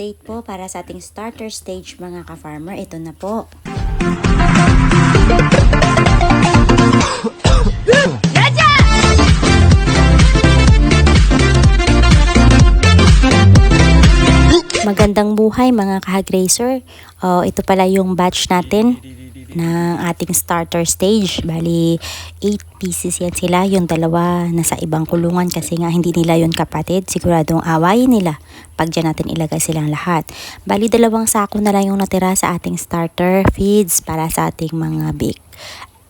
update po para sa ating starter stage mga ka-farmer. Ito na po. Magandang buhay mga kahag-racer. Oh, ito pala yung batch natin ng ating starter stage. Bali, 8 pieces yan sila. Yung dalawa nasa ibang kulungan kasi nga hindi nila yun kapatid. Siguradong awayin nila pag dyan natin ilagay silang lahat. Bali, dalawang sako na lang yung natira sa ating starter feeds para sa ating mga big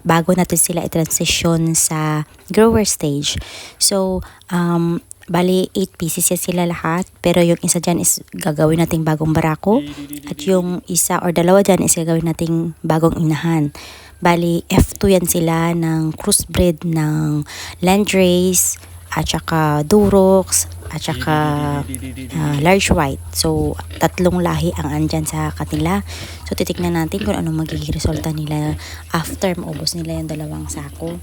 bago natin sila i-transition sa grower stage. So, um, bali 8 pieces yan sila lahat. Pero yung isa dyan is gagawin nating bagong barako. At yung isa or dalawa dyan is gagawin nating bagong inahan. Bali, F2 yan sila ng crossbreed ng Landrace at saka Durox at saka ah, large white. So, tatlong lahi ang andyan sa kanila. So, titignan natin kung anong magiging resulta nila after maubos nila yung dalawang sako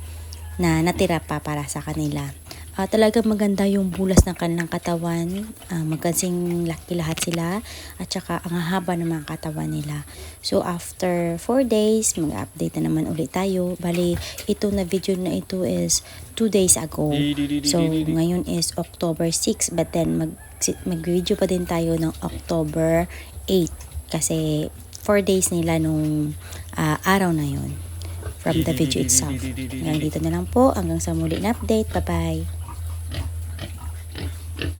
na natira pa para sa kanila. Ah, talaga maganda yung bulas ng kanilang katawan. Ah, magkansing laki lahat sila. At saka ang haba ng mga katawan nila. So after 4 days, mag-update na naman ulit tayo. Bali, ito na video na ito is 2 days ago. So ngayon is October 6 but then mag mag-video pa din tayo ng October 8 kasi 4 days nila nung ah, araw na yon from the video itself. Hanggang dito na lang po. Hanggang sa muli na update. Bye-bye.